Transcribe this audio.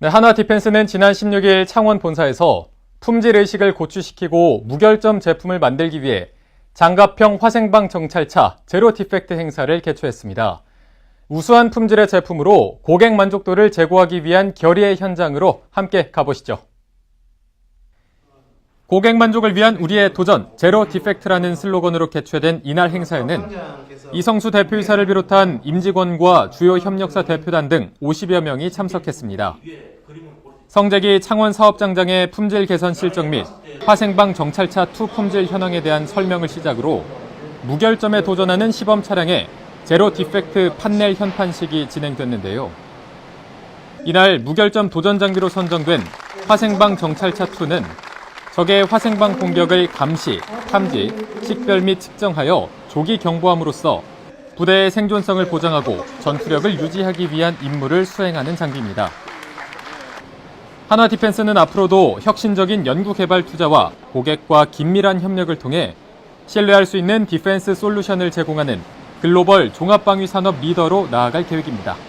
네, 하나 디펜스는 지난 16일 창원 본사에서 품질 의식을 고취시키고 무결점 제품을 만들기 위해 장갑형 화생방 정찰차 제로 디펙트 행사를 개최했습니다. 우수한 품질의 제품으로 고객 만족도를 제고하기 위한 결의의 현장으로 함께 가보시죠. 고객 만족을 위한 우리의 도전 제로 디펙트라는 슬로건으로 개최된 이날 행사에는 이성수 대표이사를 비롯한 임직원과 주요 협력사 대표단 등 50여 명이 참석했습니다. 성재기 창원 사업장장의 품질 개선 실정 및 화생방 정찰차 2 품질 현황에 대한 설명을 시작으로 무결점에 도전하는 시범 차량의 제로 디펙트 판넬 현판식이 진행됐는데요. 이날 무결점 도전 장비로 선정된 화생방 정찰차 2는 적의 화생방 공격을 감시, 탐지, 식별 및 측정하여 조기 경보함으로써 부대의 생존성을 보장하고 전투력을 유지하기 위한 임무를 수행하는 장비입니다. 하나 디펜스는 앞으로도 혁신적인 연구 개발 투자와 고객과 긴밀한 협력을 통해 신뢰할 수 있는 디펜스 솔루션을 제공하는 글로벌 종합방위 산업 리더로 나아갈 계획입니다.